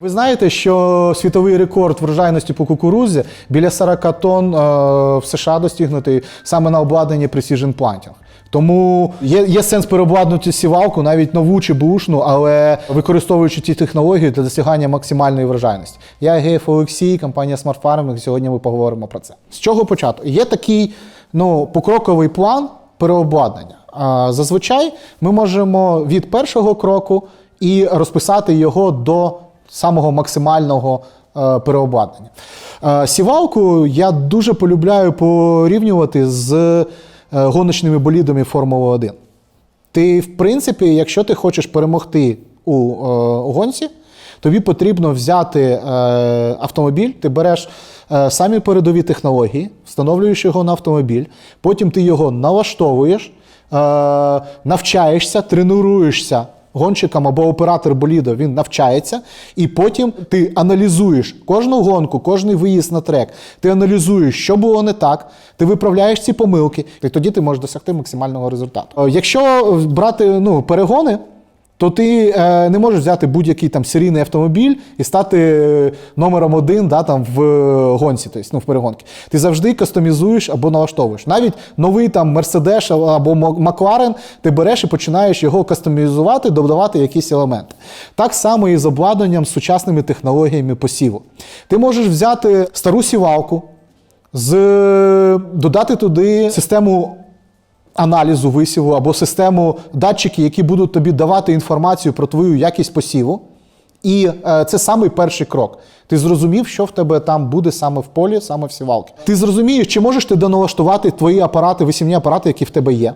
Ви знаєте, що світовий рекорд врожайності по кукурудзі біля 40 тонн е, в США достигнутий саме на обладнанні Precision Planting. Тому є, є сенс переобладнати сівалку, навіть нову чи бушну, але використовуючи ті технології для досягання максимальної врожайності. Я Геєв Олексій, компанія Smart Farming, Сьогодні ми поговоримо про це. З чого почати? Є такий ну, покроковий план переобладнання. А, Зазвичай ми можемо від першого кроку і розписати його до самого максимального е, переобладнання. Е, Сівалку я дуже полюбляю порівнювати з е, гоночними болідами Формули 1. Ти, в принципі, якщо ти хочеш перемогти у гонці, тобі потрібно взяти е, автомобіль, ти береш е, самі передові технології, встановлюєш його на автомобіль, потім ти його налаштовуєш, навчаєшся, тренуєшся гонщикам або оператор боліда, він навчається, і потім ти аналізуєш кожну гонку, кожний виїзд на трек. Ти аналізуєш, що було не так, ти виправляєш ці помилки, і тоді ти можеш досягти максимального результату. Е, Якщо брати ну, перегони, то ти е, не можеш взяти будь-який там серійний автомобіль і стати е, номером один да, там, в е, гонці, тобто, ну, в перегонки. Ти завжди кастомізуєш або налаштовуєш. Навіть новий там Mercedes або Макларен ти береш і починаєш його кастомізувати, додавати якісь елементи. Так само і з обладнанням з сучасними технологіями посіву. Ти можеш взяти стару сівалку, з, додати туди систему аналізу висіву або систему датчиків, які будуть тобі давати інформацію про твою якість посіву. І е, це самий перший крок. Ти зрозумів, що в тебе там буде саме в полі, саме в сівалці. Ти зрозумієш, чи можеш ти доналаштувати твої апарати, висівні апарати, які в тебе є.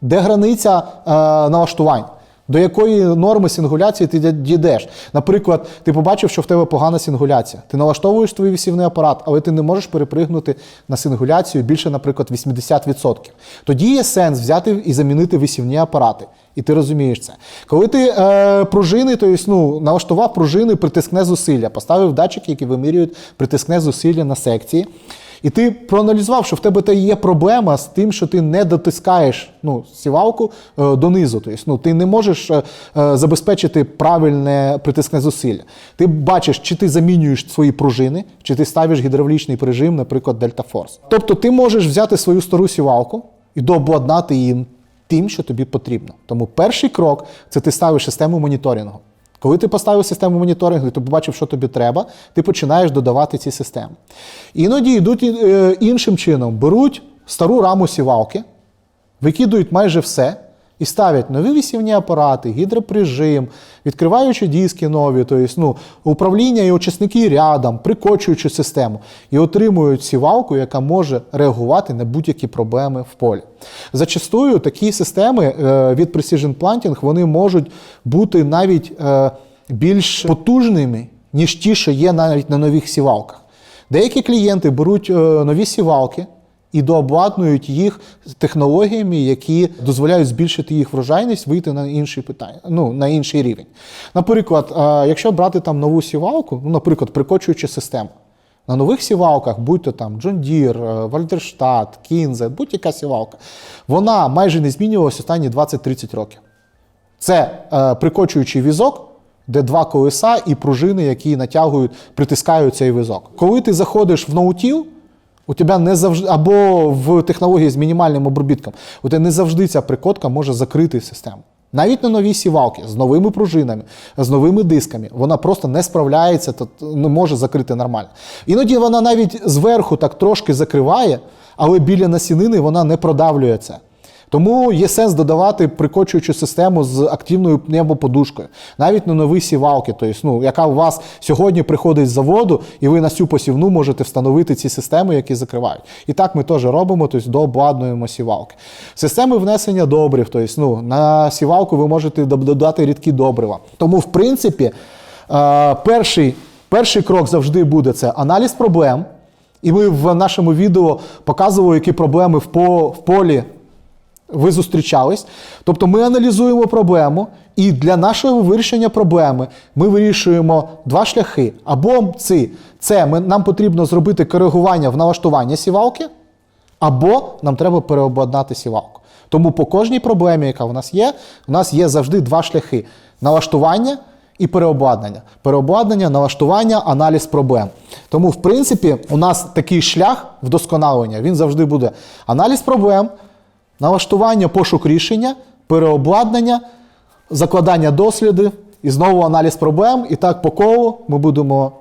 Де границя е, налаштувань? До якої норми сингуляції ти дійдеш? Наприклад, ти побачив, що в тебе погана сингуляція. Ти налаштовуєш твій вісівний апарат, але ти не можеш перепригнути на сингуляцію більше, наприклад, 80%. Тоді є сенс взяти і замінити висівні апарати. І ти розумієш це. Коли ти е, пружини, то есть, ну, налаштував пружини притискне зусилля, поставив датчики, які вимірюють притискне зусилля на секції. І ти проаналізував, що в тебе та є проблема з тим, що ти не дотискаєш ну, сівалку е, донизу. Тобто, ну, ти не можеш е, е, забезпечити правильне притискне зусилля. Ти бачиш, чи ти замінюєш свої пружини, чи ти ставиш гідравлічний прижим, наприклад, Delta Force. Тобто ти можеш взяти свою стару сівалку і дообладнати її тим, що тобі потрібно. Тому перший крок це ти ставиш систему моніторингу. Коли ти поставив систему моніторингу, ти побачив, що тобі треба, ти починаєш додавати ці системи. Іноді йдуть е, іншим чином: беруть стару раму сівалки, викидують майже все і ставлять нові висівні апарати, гідроприжим, відкриваючи диски нові, тобто, ну, управління і очисники рядом, прикочуючи систему, і отримують сівалку, яка може реагувати на будь-які проблеми в полі. Зачастую такі системи е, від Precision Planting вони можуть бути навіть е, більш потужними, ніж ті, що є навіть на нових сівалках. Деякі клієнти беруть е, нові сівалки і дообладнують їх технологіями, які дозволяють збільшити їх врожайність, вийти на інший питання, ну на інший рівень. Наприклад, е, якщо брати там нову сівалку, ну, наприклад, прикочуючи систему. На нових сівалках, будь то там John Deere, Вальдерштат, Кінзе, будь-яка сівалка, вона майже не змінювалася останні 20-30 років. Це е, прикочуючий візок, де два колеса і пружини, які натягують, притискають цей візок. Коли ти заходиш в ноутіл, у тебе не завжди або в технології з мінімальним обробітком, у тебе не завжди ця прикотка може закрити систему. Навіть на новій сівалки з новими пружинами, з новими дисками, вона просто не справляється, то не може закрити нормально. Іноді вона навіть зверху так трошки закриває, але біля насінини вона не продавлює це. Тому є сенс додавати прикочуючу систему з активною пневмоподушкою. Навіть на нові сівалки, тобто, ну, яка у вас сьогодні приходить з заводу, і ви на цю посівну можете встановити ці системи, які закривають. І так ми теж робимо, тобто дообладнуємо сівалки. Системи внесення добрив, тобто, ну, на сівалку ви можете додати рідкі добрива. Тому, в принципі, е, перший, перший крок завжди буде це аналіз проблем. І ми в нашому відео показували, які проблеми в, по, в полі ви зустрічались. Тобто ми аналізуємо проблему, і для нашого вирішення проблеми ми вирішуємо два шляхи. Або ці, це ми, нам потрібно зробити коригування в налаштування сівалки, або нам треба переобладнати сівалку. Тому по кожній проблемі, яка в нас є, у нас є завжди два шляхи: налаштування і переобладнання. Переобладнання, налаштування, аналіз проблем. Тому, в принципі, у нас такий шлях вдосконалення він завжди буде аналіз проблем, налаштування, пошук рішення, переобладнання, закладання дослідів і знову аналіз проблем. І так по колу ми будемо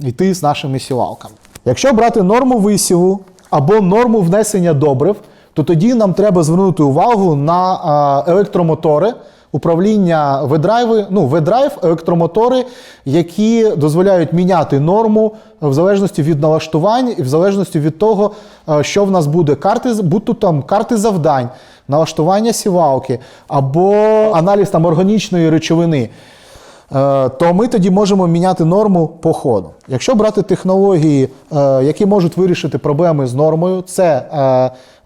е, йти з нашими сівалками. Якщо брати норму висіву або норму внесення добрив, то тоді нам треба звернути увагу на е, електромотори. Управління ведрайви, ну, ведрайв, електромотори, які дозволяють міняти норму в залежності від налаштувань і в залежності від того, е, що в нас буде карти, будь-то там карти завдань, налаштування сівалки або аналіз там органічної речовини. Е, то ми тоді можемо міняти норму по ходу. Якщо брати технології, е, які можуть вирішити проблеми з нормою, це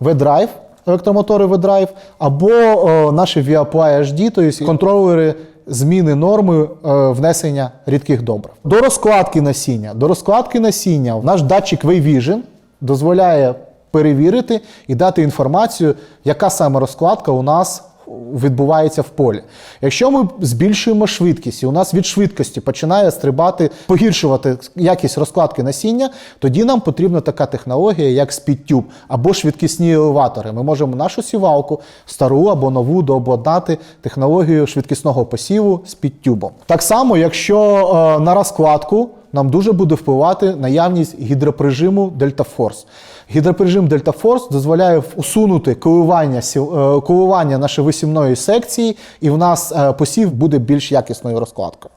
V-Drive, електромотори V-Drive, або е, наші VApply HD, тобто контролери зміни норми е, внесення рідких добрив. До розкладки насіння. До розкладки насіння наш датчик Wayvision дозволяє перевірити і дати інформацію, яка саме розкладка у нас відбувається в полі. Якщо ми збільшуємо швидкість, і у нас від швидкості починає стрибати, погіршувати якість розкладки насіння, тоді нам потрібна така технологія, як SpeedTube або швидкісні елеватори. Ми можемо нашу сівалку, стару або нову, дообладнати технологією швидкісного посіву SpeedTube. Так само, якщо е, на розкладку нам дуже буде впливати наявність гідроприжиму Delta Force. Гідроприжим Delta Force дозволяє усунути коливання, е, коливання нашої висівної секції, і в нас е, посів буде більш якісною розкладкою.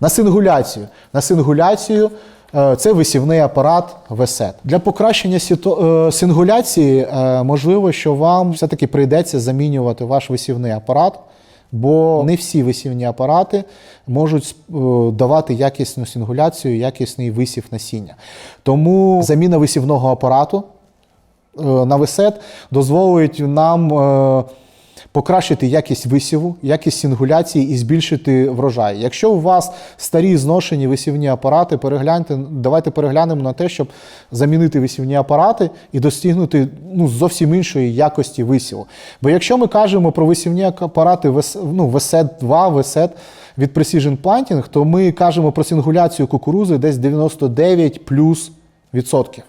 На сингуляцію. На сингуляцію е, це висівний апарат Весет. Для покращення сингуляції можливо, що вам все-таки прийдеться замінювати ваш висівний апарат. Бо не всі висівні апарати можуть е, давати якісну сингуляцію, якісний висів насіння. Тому заміна висівного апарату е, на висет дозволить нам е, покращити якість висіву, якість сингуляції і збільшити врожай. Якщо у вас старі зношені висівні апарати, перегляньте, давайте переглянемо на те, щоб замінити висівні апарати і достигнути ну, зовсім іншої якості висіву. Бо якщо ми кажемо про висівні апарати ну, VSET 2, VSET від Precision Planting, то ми кажемо про сингуляцію кукурузи десь 99 плюс відсотків.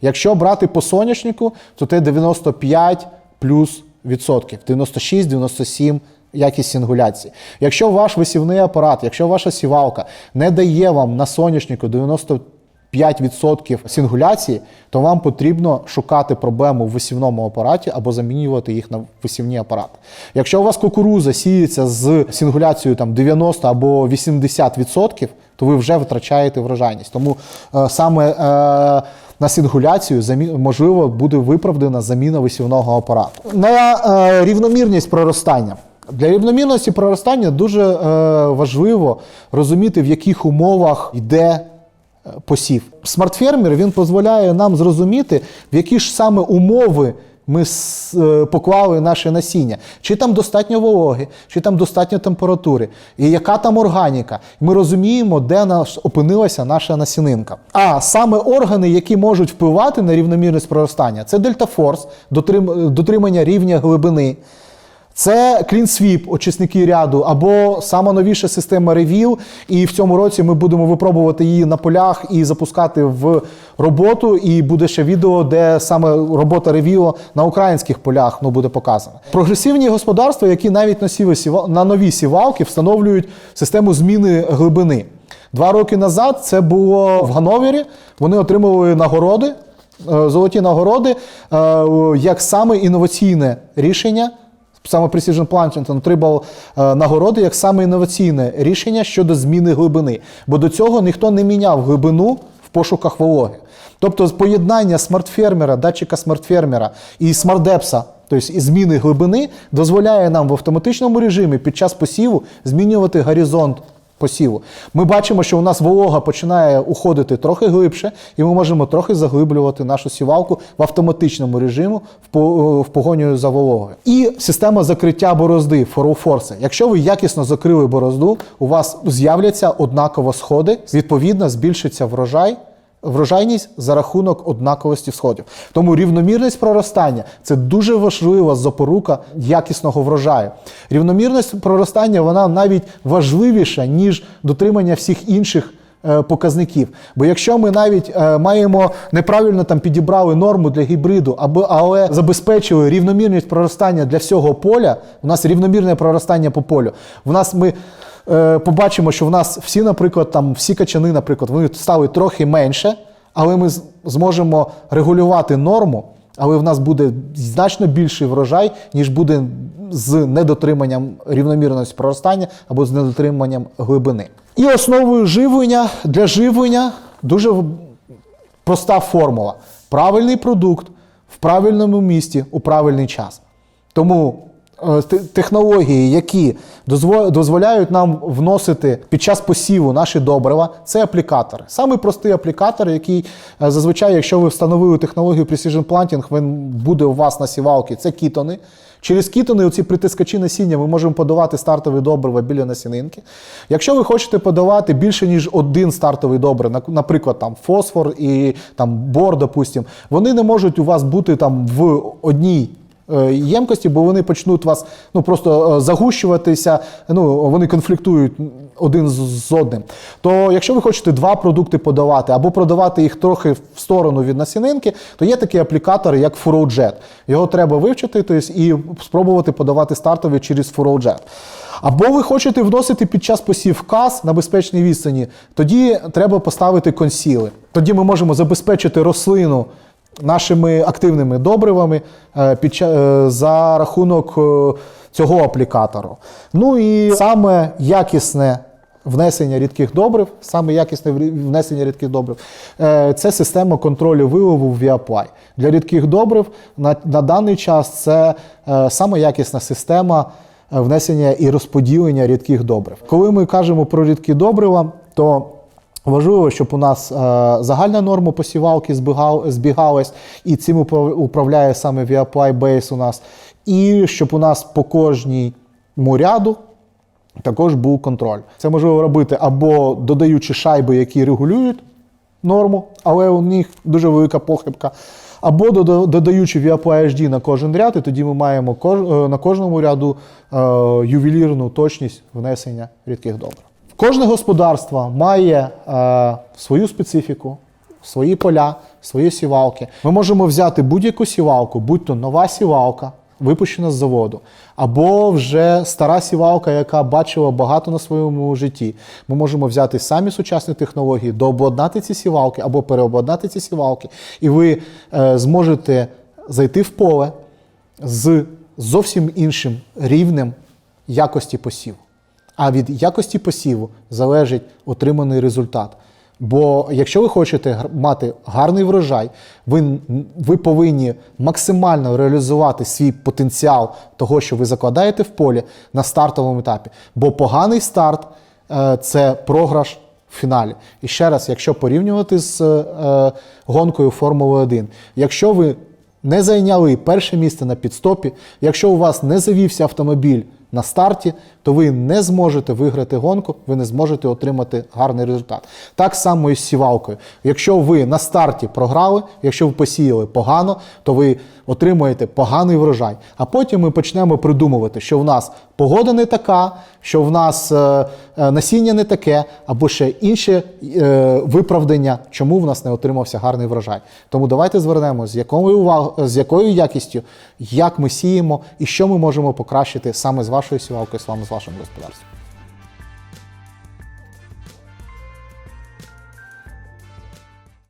Якщо брати по соняшнику, то це 95 плюс 96-97 якість сингуляції. Якщо ваш висівний апарат, якщо ваша сівалка не дає вам на соняшнику 95% сингуляції, то вам потрібно шукати проблему в висівному апараті або замінювати їх на висівні апарати. Якщо у вас кукуруза сіється з сингуляцією там 90 або 80%, то ви вже втрачаєте врожайність. Тому е, саме е, на сингуляцію можливо буде виправдана заміна висівного апарату. На е, рівномірність проростання. Для рівномірності проростання дуже е, важливо розуміти, в яких умовах йде е, посів. Смартфермер він дозволяє нам зрозуміти, в які ж саме умови ми е, поклали наше насіння. Чи там достатньо вологи, чи там достатньо температури, і яка там органіка. Ми розуміємо, де нас опинилася наша насінинка. А саме органи, які можуть впливати на рівномірність проростання, це дельтафорс, дотрим, дотримання рівня глибини. Це CleanSweep, очисники ряду, або сама новіша система Review. І в цьому році ми будемо випробувати її на полях і запускати в роботу. І буде ще відео, де саме робота Review на українських полях ну, буде показана. Прогресивні господарства, які навіть на, нові сівалки встановлюють систему зміни глибини. Два роки назад це було в Гановері. Вони отримували нагороди, е, золоті нагороди, е, як саме інноваційне рішення. Саме Precision Planting отримав е, нагороди як саме інноваційне рішення щодо зміни глибини. Бо до цього ніхто не міняв глибину в пошуках вологи. Тобто поєднання смартфермера, датчика смартфермера і смартдепса, тобто зміни глибини, дозволяє нам в автоматичному режимі під час посіву змінювати горизонт посіву. Ми бачимо, що у нас волога починає уходити трохи глибше, і ми можемо трохи заглиблювати нашу сівалку в автоматичному режимі в, по- в погоню за вологою. І система закриття борозди фороуфорси. Якщо ви якісно закрили борозду, у вас з'являться однаково сходи, відповідно, збільшиться врожай. Врожайність за рахунок однаковості всходів. Тому рівномірність проростання це дуже важлива запорука якісного врожаю. Рівномірність проростання вона навіть важливіша, ніж дотримання всіх інших. е, Показників. Бо якщо ми навіть е, маємо неправильно там підібрали норму для гібриду, або але забезпечили рівномірність проростання для всього поля, у нас рівномірне проростання по полю. У нас ми е, побачимо, що в нас всі, наприклад, там всі качани, наприклад, вони стали трохи менше, але ми зможемо регулювати норму, але в нас буде значно більший врожай, ніж буде з недотриманням рівномірності проростання або з недотриманням глибини. І основою живлення для живлення дуже проста формула: правильний продукт в правильному місці у правильний час. Тому технології, які дозволяють нам вносити під час посіву наші добрива, це аплікатори. Самий простий аплікатор, який е, зазвичай, якщо ви встановили технологію Precision Planting, він буде у вас на сівалці, це кітони. Через кітони, оці притискачі насіння, ми можемо подавати стартові добрива біля насінинки. Якщо ви хочете подавати більше, ніж один стартовий добрив, наприклад, там фосфор і там бор, допустим, вони не можуть у вас бути там в одній е, ємкості, бо вони почнуть вас ну просто е, загущуватися. Ну вони конфліктують один з, одним. То якщо ви хочете два продукти подавати або продавати їх трохи в сторону від насінинки, то є такий аплікатор, як FurrowJet. Його треба вивчити тобто, і спробувати подавати стартові через FurrowJet. Або ви хочете вносити під час посів каз на безпечній відстані, тоді треба поставити консіли. Тоді ми можемо забезпечити рослину нашими активними добривами е, під е, за рахунок е, цього аплікатору. Ну і саме якісне внесення рідких добрив, саме якісне внесення рідких добрив це система контролю вилову в Viapply. Для рідких добрив на, на даний час це саме якісна система внесення і розподілення рідких добрив. Коли ми кажемо про рідкі добрива, то Важливо, щоб у нас е, загальна норма посівалки збігав, збігалась, і цим упра- управляє саме VApply Base у нас. І щоб у нас по кожному ряду також був контроль. Це можливо робити або додаючи шайби, які регулюють норму, але у них дуже велика похибка. Або додаючи VApply HD на кожен ряд, і тоді ми маємо е, на кожному ряду е, ювелірну точність внесення рідких добрив. Кожне господарство має е, свою специфіку, свої поля, свої сівалки. Ми можемо взяти будь-яку сівалку, будь то нова сівалка, випущена з заводу, або вже стара сівалка, яка бачила багато на своєму житті. Ми можемо взяти самі сучасні технології, дообладнати ці сівалки або переобладнати ці сівалки, і ви е, зможете зайти в поле з зовсім іншим рівнем якості посіву. А від якості посіву залежить отриманий результат. Бо якщо ви хочете мати гарний врожай, ви, ви повинні максимально реалізувати свій потенціал того, що ви закладаєте в полі на стартовому етапі. Бо поганий старт е, це програш в фіналі. І ще раз, якщо порівнювати з е, гонкою Формули 1, якщо ви не зайняли перше місце на підстопі, якщо у вас не завівся автомобіль на старті, то ви не зможете виграти гонку, ви не зможете отримати гарний результат. Так само і з сівалкою. Якщо ви на старті програли, якщо ви посіяли погано, то ви отримуєте поганий врожай. А потім ми почнемо придумувати, що в нас погода не така, що в нас е, е, насіння не таке, або ще інше е, виправдання, чому в нас не отримався гарний врожай. Тому давайте звернемо, з якою уваг... з якою якістю, як ми сіємо і що ми можемо покращити саме з вашою сівалкою, саме з waszym gospodarstwem.